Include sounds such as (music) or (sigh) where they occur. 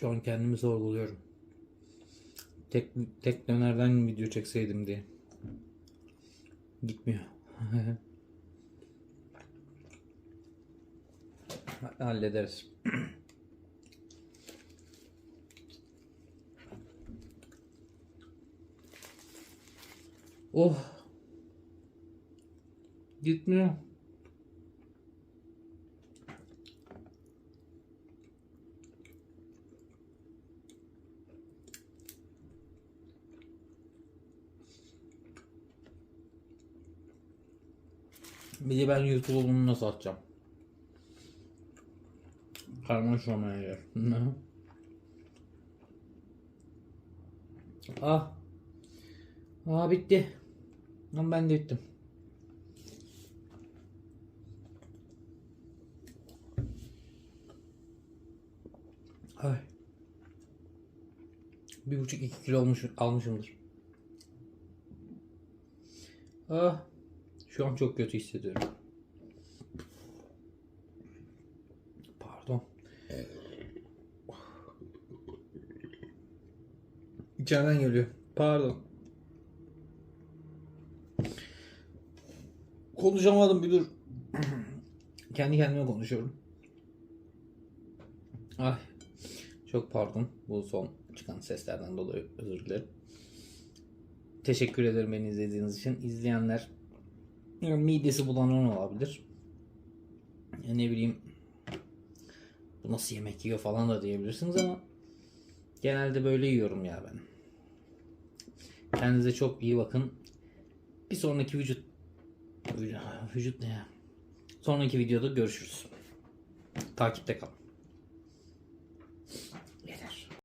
Şu an kendimi sorguluyorum. Tek, tek dönerden video çekseydim diye. Gitmiyor. (laughs) Hallederiz. (clears throat) oh. Gitmiyor. Bir de ben YouTube'a bunu nasıl atacağım? Karmaşamaya yer. (laughs) ah. Ah bitti. Lan ben de bittim. Ay. Bir buçuk iki kilo olmuş, almışımdır. Ah. Şu an çok kötü hissediyorum. Pardon. İçeriden geliyor. Pardon. Konuşamadım bir dur. (clears throat) Kendi kendime konuşuyorum. Ay. Çok pardon. Bu son çıkan seslerden dolayı özür dilerim. Teşekkür ederim beni izlediğiniz için. İzleyenler midesi bulanın olabilir. Ya ne bileyim bu nasıl yemek yiyor falan da diyebilirsiniz ama genelde böyle yiyorum ya ben. Kendinize çok iyi bakın. Bir sonraki vücut vücut ne ya? Sonraki videoda görüşürüz. Takipte kalın.